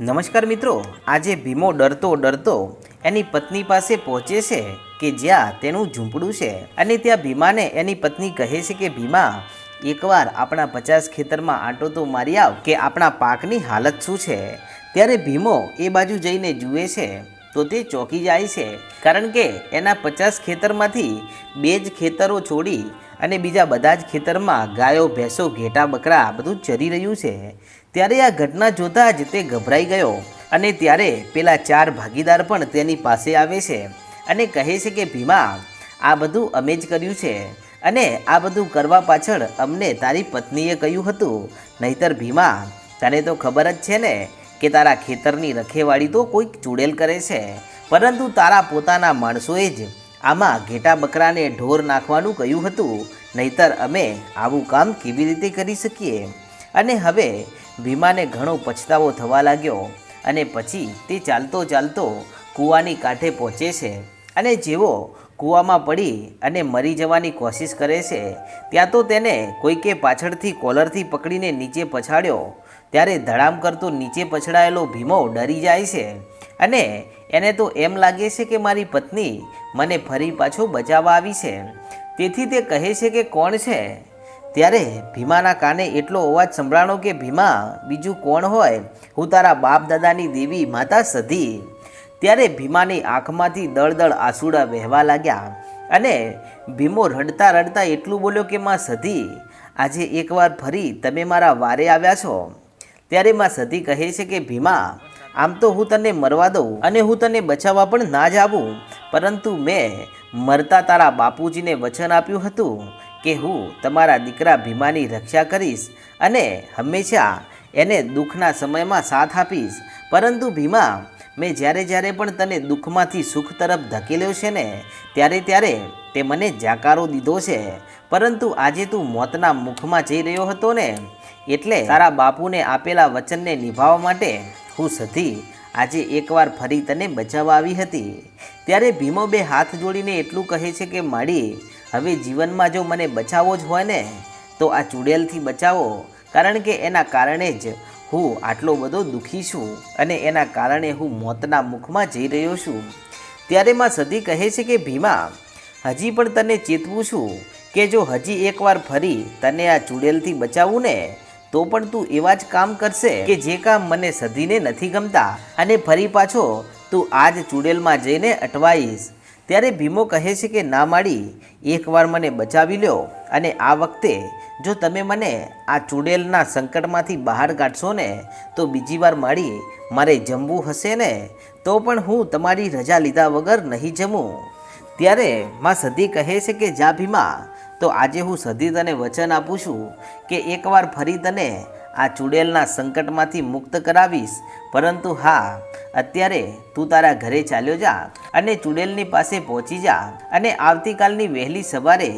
નમસ્કાર મિત્રો, આજે ભીમો ડરતો ડરતો એની પત્ની પાસે પહોંચે છે કે જ્યાં તેનું ઝૂંપડું છે. અને ત્યાં ભીમાને એની પત્ની કહે છે કે, ભીમા, એકવાર આપણા પચાસ ખેતરમાં આંટો તો મારી આવ કે આપણા પાકની હાલત શું છે? ત્યારે ભીમો એ બાજુ જઈને જુએ છે તો તે ચોંકી જાય છે. કારણ કે એના પચાસ ખેતરમાંથી બે જ ખેતરો છોડી અને બીજા બધા જ ખેતરમાં ગાયો, ભેંસો, ઘેટા, બકરા બધું ચરી રહ્યું છે. ત્યારે આ ઘટના જોતાં જ તે ગભરાઈ ગયો અને ત્યારે પેલા ચાર ભાગીદાર પણ તેની પાસે આવે છે અને કહે છે કે, ભીમા, આ બધું અમે જ કર્યું છે અને આ બધું કરવા પાછળ અમને તારી પત્નીએ કહ્યું હતું. નહીતર ભીમા, તને તો ખબર જ છે ને કે તારા ખેતરની રખેવાળી તો કોઈક ચૂડેલ કરે છે. પરંતુ તારા પોતાના માણસોએ જ આમાં ઘેટા, બકરાને ઢોર નાખવાનું કહ્યું હતું નહીતર અમે આવું કામ કેવી રીતે કરી શકીએ? અને હવે ભીમાને ઘણો પછતાવો થવા લાગ્યો અને પછી તે ચાલતો ચાલતો કૂવાની કાંઠે પહોંચે છે અને જેવો કૂવામાં પડી અને મરી જવાની કોશિશ કરે છે, ત્યાં તો તેને કોઈકે પાછળથી કોલરથી પકડીને નીચે પછાડ્યો. ત્યારે ધડામ કરતો નીચે પછડાયેલો ભીમો ડરી જાય છે અને એને તો એમ લાગે છે કે મારી પત્ની મને ફરી પાછો બચાવવા આવી છે. તેથી તે કહે છે કે કોણ છે? ત્યારે ભીમાના કાને એટલો અવાજ સંભળાણો કે ભીમા, બીજું કોણ હોય? હું તારા બાપ દાદાની દેવી માતા સધી. ત્યારે ભીમાની આંખમાંથી દળદળ આંસુડા વહેવા લાગ્યા અને ભીમો રડતા રડતા એટલું બોલ્યો કે, માં સધી, આજે એકવાર ફરી તમે મારા વારે આવ્યા છો. ત્યારે માં સધી કહે છે કે, ભીમા, આમ તો હું તને મરવા દઉં અને હું તને બચાવવા પણ ના જ આવું પરંતુ મેં મરતા તારા બાપુજીને વચન આપ્યું હતું કે હું તમારા દીકરા ભીમાની રક્ષા કરીશ અને હંમેશા એને દુઃખના સમયમાં સાથ આપીશ. પરંતુ ભીમા, મેં જ્યારે જ્યારે પણ તને દુઃખમાંથી સુખ તરફ ધકેલ્યો છે ને, ત્યારે ત્યારે તે મને જાકારો દીધો છે. પરંતુ આજે તું મોતના મુખમાં જઈ રહ્યો હતો ને, એટલે તારા બાપુને આપેલા વચનને નિભાવવા માટે હું સધી આજે એકવાર ફરી તને બચાવવા આવી હતી. ત્યારે ભીમો બે હાથ જોડીને એટલું કહે છે કે, માડી, હવે જીવનમાં જો મને બચાવવો જ હોય ને, તો આ ચૂડેલથી બચાવો, કારણ કે એના કારણે જ હું આટલો બધો દુઃખી છું અને એના કારણે હું મોતના મુખમાં જઈ રહ્યો છું. ત્યારે માં સદી કહે છે કે, ભીમા, હજી પણ તને ચેતવું છું કે જો હજી એકવાર ફરી તને આ ચૂડેલથી બચાવવું ને, તો પણ તું એવા જ કામ કરશે કે જે કામ મને સધીને નથી ગમતા અને ફરી પાછો તું આજ ચૂડેલમાં જઈને અટવાઈશ. ત્યારે ભીમો કહે છે કે, ના માડી, એકવાર મને બચાવી લ્યો અને આ વખતે જો તમે મને આ ચૂડેલના સંકટમાંથી બહાર કાઢશો ને, તો બીજી વાર માડી, મારે જમવું હશે ને, તો પણ હું તમારી રજા લીધા વગર નહીં જમું. ત્યારે માં સધી કહે છે કે, જા ભીમા, તો આજે હું સધી તને વચન આપું છું કે, એકવાર ફરી તને આ ચૂડેલના સંકટમાંથી મુક્ત કરાવીશ. પરંતુ હા, અત્યારે તું તારા ઘરે ચાલ્યો જા અને ચૂડેલની પાસે પહોંચી જા અને આવતીકાલની વહેલી સવારે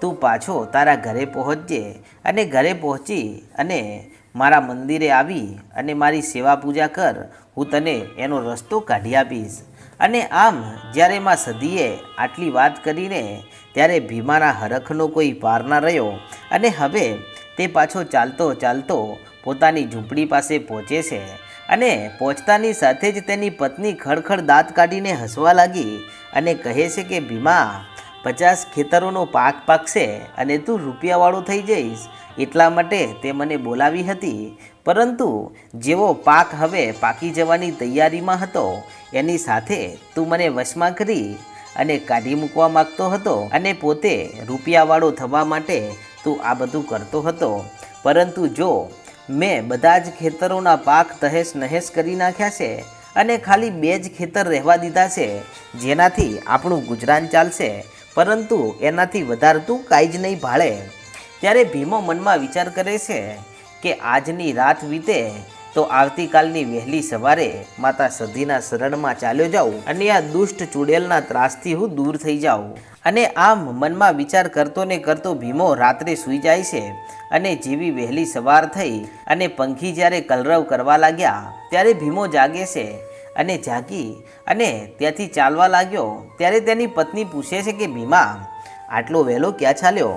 તું પાછો તારા ઘરે પહોંચજે અને ઘરે પહોંચી અને મારા મંદિરે આવી અને મારી સેવા પૂજા કર. હું તને એનો રસ્તો કાઢી આપીશ. અને આમ જ્યારે માં સદીએ આટલી વાત કરીને ત્યારે ભીમાના હરખનો કોઈ પાર ના રહ્યો. અને હવે તે પાછો ચાલતો ચાલતો પોતાની ઝૂંપડી પાસે પહોંચે છે અને પહોંચતાની સાથે જ તેની પત્ની ખડખડ દાંત કાઢીને હસવા લાગી અને કહે છે કે, ભીમા, પચાસ ખેતરોનો પાક પાકશે અને તું રૂપિયાવાળો થઈ જઈશ. એટલા માટે તે મને બોલાવી હતી. પરંતુ જેવો પાક હવે પાકી જવાની તૈયારીમાં હતો, એની સાથે તું મને વશમાં કરી અને કાઢી મૂકવા માગતો હતો અને પોતે રૂપિયાવાળો થવા માટે તું આ બધું કરતો હતો. પરંતુ જો મેં બધા જ ખેતરોના પાક તહેશ નહેશ કરી નાખ્યા છે અને ખાલી બે જ ખેતર રહેવા દીધા છે, જેનાથી આપણું ગુજરાન ચાલશે, પરંતુ એનાથી વધારે તું કાંઈ જ નહીં ભાળે. ત્યારે ભીમો મનમાં વિચાર કરે છે કે આજની રાત વીતે તો આવતીકાલની વહેલી સવારે માતા સધીના શરણમાં ચાલ્યો જાઉં અને આ દુષ્ટ ચૂડેલના ત્રાસથી હું દૂર થઈ જાઉં. અને આમ મનમાં વિચાર કરતો ને કરતો ભીમો રાત્રે સૂઈ જાય છે અને જેવી વહેલી સવાર થઈ અને પંખી જ્યારે કલરવ કરવા લાગ્યા, ત્યારે ભીમો જાગે છે અને જાગી અને ત્યાંથી ચાલવા લાગ્યો. ત્યારે તેની પત્ની પૂછે છે કે, ભીમા, આટલો વહેલો ક્યાં ચાલ્યો?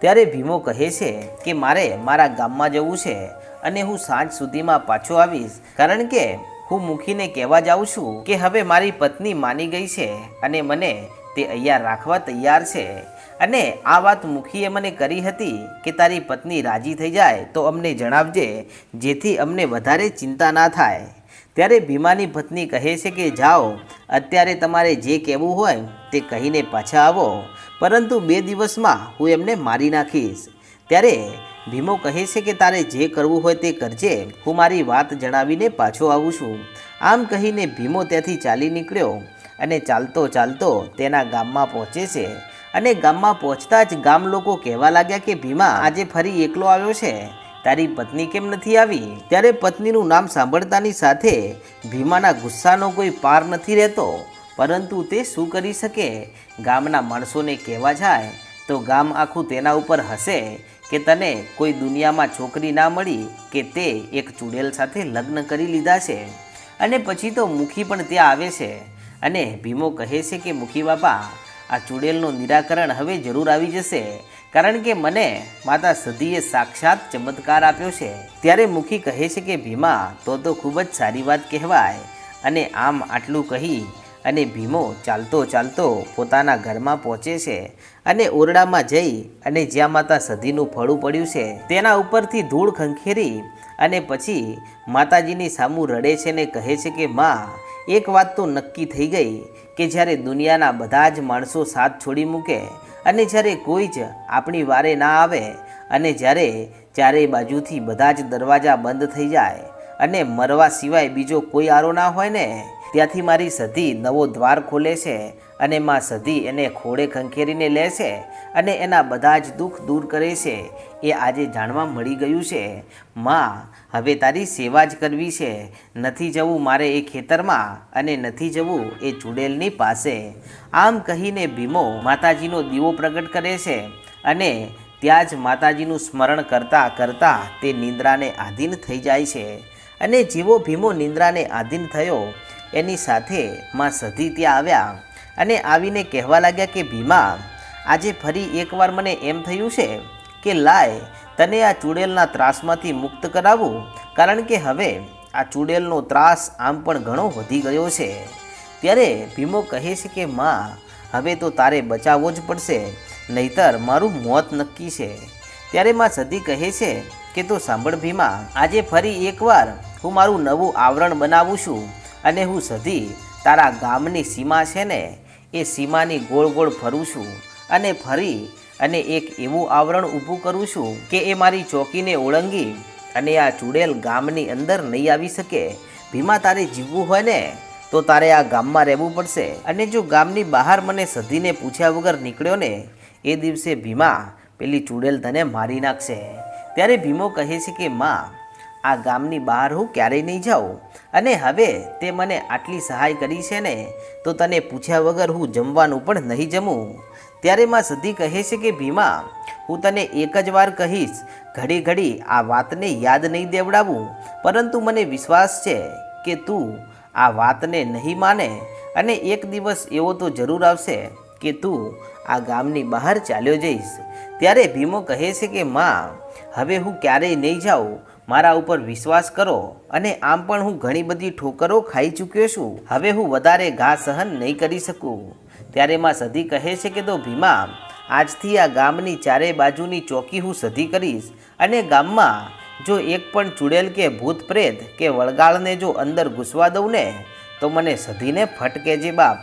ત્યારે ભીમો કહે છે કે, મારે મારા ગામમાં જવું છે. અને હું સાંજ સુધીમાં પાછો આવીશ. કારણ કે હું મુખીને કહેવા જાઉં છું કે હવે મારી પત્ની માની ગઈ છે અને મને તે અહીંયા રાખવા તૈયાર છે. અને આ વાત મુખીએ મને કરી હતી કે તારી પત્ની રાજી થઈ જાય તો અમને જણાવજે, જેથી અમને વધારે ચિંતા ના થાય. ત્યારે ભીમાની પત્ની કહે છે કે જાઓ, અત્યારે તમારે જે કહેવું હોય તે કહીને પાછા આવો. પરંતુ બે દિવસમાં હું એમને મારી નાખીશ. ત્યારે ભીમો કહે છે કે તારે જે કરવું હોય તે કરજે. હું મારી વાત જણાવીને પાછો આવું છું. આમ કહીને ભીમો ત્યાંથી ચાલી નીકળ્યો અને ચાલતો ચાલતો તેના ગામમાં પહોંચે છે. અને ગામમાં પહોંચતા જ ગામ લોકો કહેવા લાગ્યા કે, ભીમા, આજે ફરી એકલો આવ્યો છે. તારી પત્ની કેમ નથી આવી? ત્યારે પત્નીનું નામ સાંભળતાની સાથે ભીમાના ગુસ્સાનો કોઈ પાર નથી રહેતો. પરંતુ તે શું કરી શકે? ગામના માણસોને કહેવા જાય તો ગામ આખું તેના ઉપર હશે કે તને કોઈ દુનિયામાં છોકરી ના મળી કે તે એક ચૂડેલ સાથે લગ્ન કરી લીધા છે? અને પછી તો મુખી પણ ત્યાં આવે છે. અને ભીમો કહે છે કે, મુખી બાપા, આ ચૂડેલનું નિરાકરણ હવે જરૂર આવી જશે. કારણ કે મને માતા સધીએ સાક્ષાત ચમત્કાર આપ્યો છે. ત્યારે મુખી કહે છે કે, ભીમા, તો તો ખૂબ જ સારી વાત કહેવાય. અને આમ આટલું કહી અને ભીમો ચાલતો ચાલતો પોતાના ઘરમાં પહોંચે છે અને ઓરડામાં જઈ અને જ્યાં માતા સધીનું ફળું પડ્યું છે તેના ઉપરથી ધૂળ ખંખેરી અને પછી માતાજીની સામું રડે છે ને કહે છે કે, માં, એક વાત તો નક્કી થઈ ગઈ કે જ્યારે દુનિયાના બધા જ માણસો સાથ છોડી મૂકે અને જ્યારે કોઈ જ આપણી વારે ના આવે અને જ્યારે ચારેય બાજુથી બધા જ દરવાજા બંધ થઈ જાય અને મરવા સિવાય બીજો કોઈ આરો ના હોય ને ત્યાંથી મારી સધી નવો દ્વાર ખોલે છે અને માં સધી એને ખોળે ખંખેરીને લે છે અને એના બધા જ દુઃખ દૂર કરે છે. એ આજે જાણવા મળી ગયું છે. માં, હવે તારી સેવા જ કરવી છે. નથી જવું મારે એ ખેતરમાં અને નથી જવું એ ચૂડેલની પાસે. આમ કહીને ભીમો માતાજીનો દીવો પ્રગટ કરે છે અને ત્યાં જ માતાજીનું સ્મરણ કરતાં કરતાં તે નિંદ્રાને આધીન થઈ જાય છે. અને જેવો ભીમો નિંદ્રાને આધીન થયો એની સાથે માં સધી ત્યાં આવ્યા અને આવીને કહેવા લાગ્યા કે, ભીમા, આજે ફરી એકવાર મને એમ થયું છે કે, લાય, તને આ ચૂડેલના ત્રાસમાંથી મુક્ત કરાવું, કારણ કે હવે આ ચૂડેલનો ત્રાસ આમ પણ ઘણો વધી ગયો છે. ત્યારે ભીમો કહે છે કે, માં, હવે તો તારે બચાવવો જ પડશે, નહીતર મારું મોત નક્કી છે. ત્યારે માં સધી કહે છે કે, તો સાંભળ ભીમા, આજે ફરી એકવાર હું મારું નવું આવરણ બનાવું છું અને હું સધી તારા ગામની સીમા છે ને, એ સીમાની ગોળ ગોળ ફરું છું અને ફરી અને એક એવું આવરણ ઊભું કરું છું કે એ મારી ચોકીને ઓળંગી અને આ ચૂડેલ ગામની અંદર નહીં આવી શકે. ભીમા તારે જીવવું હોય ને, તો તારે આ ગામમાં રહેવું પડશે. અને જો ગામની બહાર મને સધીને પૂછ્યા વગર નીકળ્યો ને, એ દિવસે ભીમા પેલી ચૂડેલ તને મારી નાખશે. ત્યારે ભીમો કહે છે કે, માં આ ગામની બહાર હું ક્યારેય નહીં જાઉં. અને હવે તે મને આટલી સહાય કરી છે ને, તો તને પૂછ્યા વગર હું જમવાનું પણ નહીં જમું. ત્યારે માં સધી કહે છે કે, ભીમા, હું તને એક જ વાર કહીશ, ઘડી ઘડી આ વાતને યાદ નહીં દેવડાવું. પરંતુ મને વિશ્વાસ છે કે તું આ વાતને નહીં માને. અને એક દિવસ એવો તો જરૂર આવશે કે તું આ ગામની બહાર ચાલ્યો જઈશ. ત્યારે ભીમો કહે છે કે, માં, હવે હું ક્યારેય નહીં જાઉં. મારા ઉપર વિશ્વાસ કરો અને આમ પણ હું ઘણી બધી ઠોકરો ખાઈ ચૂક્યો છું. હવે હું વધારે ઘા સહન નહીં કરી શકું. ત્યારે માં સધી કહે છે કે, તો ભીમા, આજથી આ ગામની ચારે બાજુની ચોકી હું સધી કરીશ અને ગામમાં જો એક પણ ચૂડેલ કે ભૂત પ્રેત કે વળગાળને જો અંદર ઘૂસવા દઉં ને, તો મને સધીને ફટકેજે બાપ.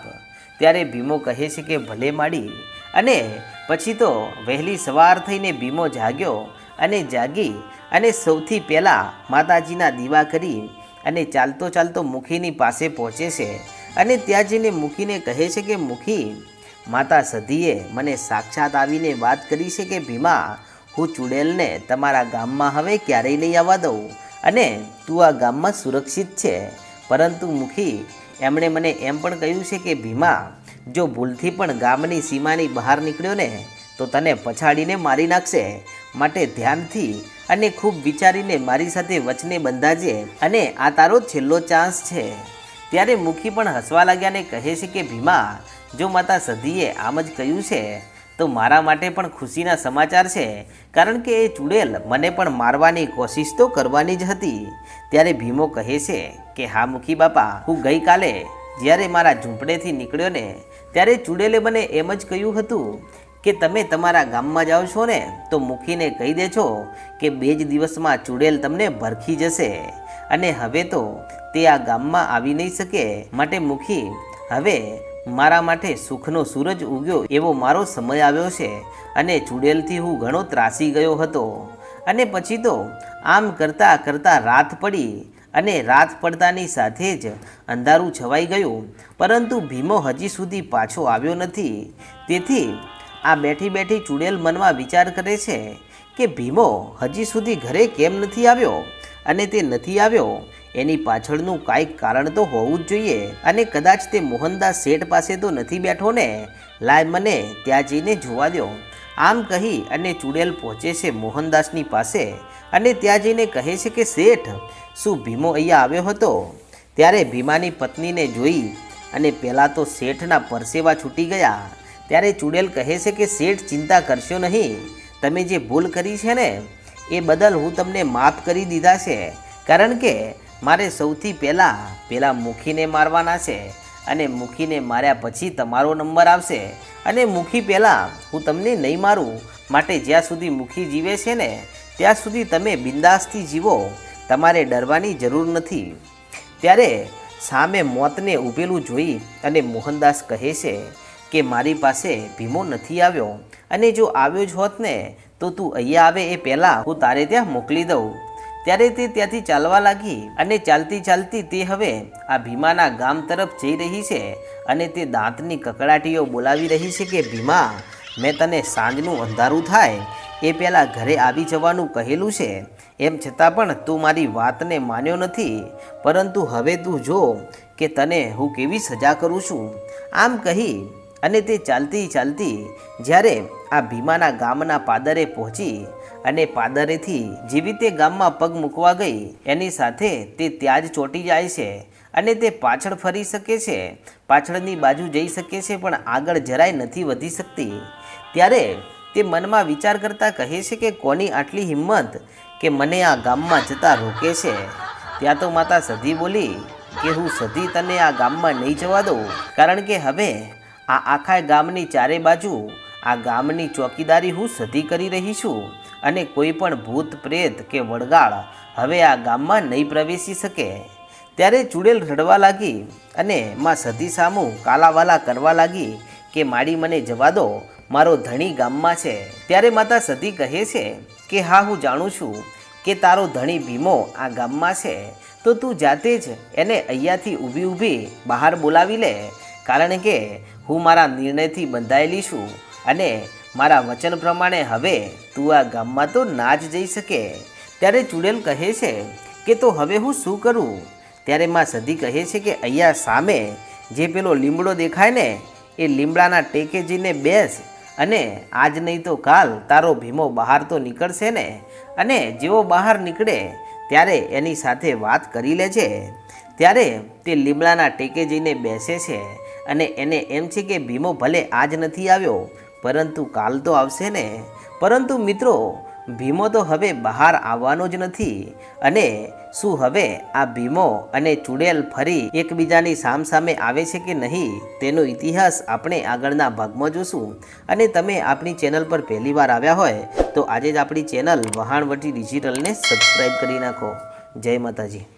ત્યારે ભીમો કહે છે કે, ભલે માડી. અને પછી તો વહેલી સવાર થઈને ભીમો જાગ્યો અને જાગી અને સૌથી પહેલાં માતાજીના દીવા કરી અને ચાલતો ચાલતો મુખીની પાસે પહોંચે છે અને ત્યાં જઈને મુખીને કહે છે કે, મુખી, માતા સધીએ મને સાક્ષાત આવીને વાત કરી છે કે, ભીમા, હું ચૂડેલને તમારા ગામમાં હવે ક્યારેય નહીં આવવા દઉં અને તું આ ગામમાં સુરક્ષિત છે. પરંતુ મુખી, એમણે મને એમ પણ કહ્યું છે કે, ભીમા, જો ભૂલથી પણ ગામની સીમાની બહાર નીકળ્યો ને, તો તને પછાડીને મારી નાખશે. માટે ધ્યાનથી અને ખૂબ વિચારીને મારી સાથે વચને બંધાજે અને આ તારો છેલ્લો ચાન્સ છે. ત્યારે મુખી પણ હસવા લાગ્યાને કહે છે કે, ભીમા, જો માતા સધીએ આમ જ કહ્યું છે, તો મારા માટે પણ ખુશીના સમાચાર છે. કારણ કે એ ચુડેલ મને પણ મારવાની કોશિશ તો કરવાની જ હતી. ત્યારે ભીમો કહે છે કે, હા મુખી બાપા, હું ગઈકાલે જ્યારે મારા ઝૂંપડેથી નીકળ્યો ને, ત્યારે ચુડેલે મને એમ જ કહ્યું હતું કે તમે તમારા ગામમાં જાઓ છો ને, તો મુખીને કહી દેજો કે બે જ દિવસમાં ચુડેલ તમને ભરખી જશે. અને હવે તો તે આ ગામમાં આવી નહીં શકે. માટે મુખી, હવે મારા માટે સુખનો સૂરજ ઉગ્યો એવો મારો સમય આવ્યો છે. અને ચુડેલથી હું ઘણો ત્રાસી ગયો હતો. અને પછી તો આમ કરતાં કરતાં રાત પડી અને રાત પડતાની સાથે જ અંધારું છવાઈ ગયું. પરંતુ ભીમો હજી સુધી પાછો આવ્યો નથી. તેથી આ બેઠી બેઠી ચુડેલ મનમાં વિચાર કરે છે કે ભીમો હજી સુધી ઘરે કેમ નથી આવ્યો? અને તે નથી આવ્યો. એની પાછળનું કાંઈક કારણ તો હોવું જ જોઈએ. અને કદાચ તે મોહનદાસ શેઠ પાસે તો નથી બેઠો ને? લાય મને ત્યાં જઈને જોવા દો આમ કહી અને ચુડેલ પહોંચે છે મોહનદાસની પાસે. અને ત્યાં જઈને કહે છે કે, શેઠ, શું ભીમો અહીંયા આવ્યો હતો? ત્યારે ભીમાની પત્નીને જોઈ અને પહેલાં તો શેઠના પરસેવા છૂટી ગયા. ત્યારે ચુડેલ કહે છે કે શેઠ ચિંતા કરશો નહીં. તમે જે ભૂલ કરી છે ને, એ બદલ હું તમને માફ કરી દીધા છે. કારણ કે મારે સૌથી પહેલાં પેલા મુખીને મારવાના છે અને મુખીને માર્યા પછી તમારો નંબર આવશે. અને મુખી પહેલાં હું તમને નહીં મારું, માટે જ્યાં સુધી મુખી જીવે છે ને, ત્યાં સુધી તમે બિંદાસથી જીવો. તમારે ડરવાની જરૂર નથી. ત્યારે સામે મોતને ઊભેલું જોઈ અને મોહનદાસ કહે છે કે મારી પાસે ભીમો નથી આવ્યો અને જો આવ્યો જ હોત ને, તો તું અહીંયા આવે એ પહેલાં હું તારે ત્યાં મોકલી દઉં. ત્યારે તે ત્યાંથી ચાલવા લાગી અને ચાલતી ચાલતી તે હવે આ ભીમાના ગામ તરફ જઈ રહી છે અને તે દાંતની કકડાટીઓ બોલાવી રહી છે કે, ભીમા, મેં તને સાંજનું અંધારું થાય, એ પહેલાં ઘરે આવી જવાનું કહેલું છે. એમ છતાં પણ તું મારી વાતને માન્યો નથી, પરંતુ હવે તું જો કે તને હું કેવી સજા કરું છું. આમ કહી અને તે ચાલતી ચાલતી જ્યારે આ ભીમાના ગામના પાદરે પહોંચી અને પાદરેથી જેવી તે ગામમાં પગ મૂકવા ગઈ, એની સાથે તે ત્યાં જ ચોંટી જાય છે અને તે પાછળ ફરી શકે છે, પાછળની બાજુ જઈ શકે છે, પણ આગળ જરાય નથી વધી શકતી. ત્યારે તે મનમાં વિચાર કરતાં કહે છે કે કોની આટલી હિંમત કે મને આ ગામમાં જતા રોકે છે? ત્યાં તો માતા સધી બોલી કે હું સધી તને આ ગામમાં નહીં જવા દઉં, કારણ કે હવે આ આખા ગામની ચારે બાજુ આ ગામની ચોકીદારી હું સધી કરી રહી છું અને કોઈ પણ ભૂત, પ્રેત કે વડગાળ હવે આ ગામમાં નહીં પ્રવેશી શકે. ત્યારે ચુડેલ રડવા લાગી અને માં સધી સામું કાલાવાલા કરવા લાગી કે માડી મને જવા દો, મારો ધણી ગામમાં છે. ત્યારે માતા સતી કહે છે કે હા, હું જાણું છું કે તારો ધણી ભીમો આ ગામમાં છે. તો તું જાતે જ એને અહીંયાથી ઊભી ઊભી બહાર બોલાવી લે કારણ કે હું મારા નિર્ણયથી બંધાયેલી છું અને મારા વચન પ્રમાણે હવે તું આ ગામમાં તો ના જ જઈ શકે. ત્યારે ચુડેલ કહે છે કે, તો હવે હું શું કરું? ત્યારે માં સધી કહે છે કે, અહીંયા સામે જે પેલો લીમડો દેખાય ને, એ લીમડાના ટેકે જઈને બેસ અને આજ નહીં તો કાલ તારો ભીમો બહાર તો નીકળશે ને, અને જેવો બહાર નીકળે ત્યારે એની સાથે વાત કરી લે છે ત્યારે તે લીમડાના ટેકે જઈને બેસે છે અને એને એમ છે કે ભીમો ભલે આજ નથી આવ્યો, પરંતુ કાલ તો આવશે ને. પરંતુ મિત્રો, ભીમો તો હવે બહાર આવવાનો જ નથી. અને શું હવે આ ભીમો અને ચુડેલ ફરી એકબીજાની સામસામે આવે છે કે નહીં, તેનો ઇતિહાસ આપણે આગળના ભાગમાં જોશું. અને તમે આપણી ચેનલ પર પહેલીવાર આવ્યા હોય, તો આજે જ આપણી ચેનલ વહાણવટી ડિજિટલને સબસ્ક્રાઈબ કરી નાખો. જય માતાજી.